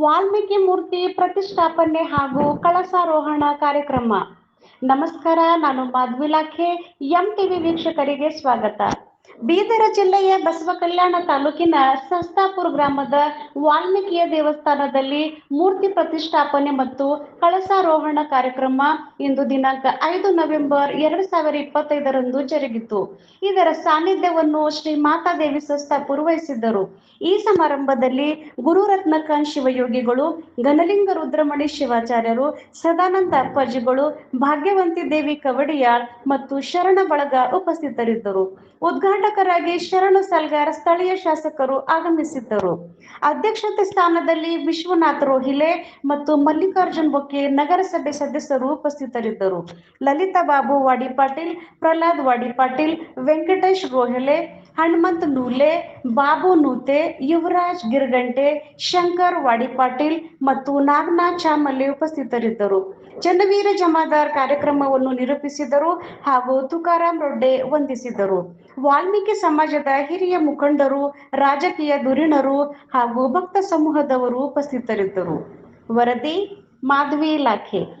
ವಾಲ್ಮೀಕಿ ಮೂರ್ತಿ ಪ್ರತಿಷ್ಠಾಪನೆ ಹಾಗೂ ಕಳಸಾರೋಹಣ ಕಾರ್ಯಕ್ರಮ. ನಮಸ್ಕಾರ ನಾನು ಮಾಧ್ವಿಲಾಖೆ ಎಂ ಟಿವಿ ವೀಕ್ಷಕರಿಗೆ ಸ್ವಾಗತ. ಬೀದರ ಜಿಲ್ಲೆಯ ಬಸವ ಕಲ್ಯಾಣ ತಾಲೂಕಿನ ಸಂಸ್ಥಾಪುರ ಗ್ರಾಮದ ವಾಲ್ಮೀಕಿಯ ದೇವಸ್ಥಾನದಲ್ಲಿ ಮೂರ್ತಿ ಪ್ರತಿಷ್ಠಾಪನೆ ಮತ್ತು ಕಳಸಾರೋಹಣ ಕಾರ್ಯಕ್ರಮ ಇಂದು ದಿನಾಂಕ ಐದು ನವೆಂಬರ್ ಎರಡು ಸಾವಿರ ಇಪ್ಪತ್ತೈದರಂದು ಜರುಗಿತು. ಇದರ ಸಾನ್ನಿಧ್ಯವನ್ನು ಶ್ರೀ ಮಾತಾದೇವಿ ಸಂಸ್ಥಾಪುರ ವಹಿಸಿದ್ದರು. ಈ ಸಮಾರಂಭದಲ್ಲಿ ಗುರುರತ್ನಕಾಂತ್ ಶಿವಯೋಗಿಗಳು, ಘನಲಿಂಗ ರುದ್ರಮಣಿ ಶಿವಾಚಾರ್ಯರು, ಸದಾನಂದ ಅಪ್ಪಾಜಿಗಳು, ಭಾಗ್ಯವಂತಿ ದೇವಿ ಕವಡಿಯಾಳ್ ಮತ್ತು ಶರಣ ಬಳಗ ಉಪಸ್ಥಿತರಿದ್ದರು. ಉದ್ಘಾಟಕರಾಗಿ ಶರಣು ಸಲ್ಗಾರ್ ಸ್ಥಳೀಯ ಶಾಸಕರು ಆಗಮಿಸಿದ್ದರು. ಅಧ್ಯಕ್ಷತೆ ಸ್ಥಾನದಲ್ಲಿ ವಿಶ್ವನಾಥ್ ರೋಹಿಲೆ ಮತ್ತು ಮಲ್ಲಿಕಾರ್ಜುನ್ ಬೊಕ್ಕೆ ನಗರಸಭೆ ಸದಸ್ಯರು ಉಪಸ್ಥಿತರಿದ್ದರು. ಲಲಿತಾ ಬಾಬು, ವಾಡಿ ಪಾಟೀಲ್, ಪ್ರಹ್ಲಾದ್ ವಾಡಿ ಪಾಟೀಲ್, ವೆಂಕಟೇಶ್ ರೋಹಿಲೆ ಹನುಮಂತ್ ನೂಲೆ, ಬಾಬು ನೂತೆ, ಯುವರಾಜ್ ಗಿರ್ಗಂಟೆ, ಶಂಕರ್ ವಾಡಿ ಪಾಟೀಲ್ ಮತ್ತು ನಾಗನಾಥ್ ಚಾಮಲ್ಲಿ ಉಪಸ್ಥಿತರಿದ್ದರು. ಚನ್ನವೀರ ಜಮಾದಾರ್ ಕಾರ್ಯಕ್ರಮವನ್ನು ನಿರೂಪಿಸಿದರು ಹಾಗೂ ತುಕಾರಾಂ ರೊಡ್ಡೆ ವಂದಿಸಿದರು. ವಾಲ್ಮೀಕಿ ಸಮಾಜದ ಹಿರಿಯ ಮುಖಂಡರು ರಾಜಕೀಯ ಧುರೀಣರು ಹಾಗೂ ಭಕ್ತ ಸಮೂಹದವರು ಉಪಸ್ಥಿತರಿದ್ದರು. ವರದಿ ಮಾಧವಿ ಇಲಾಖೆ.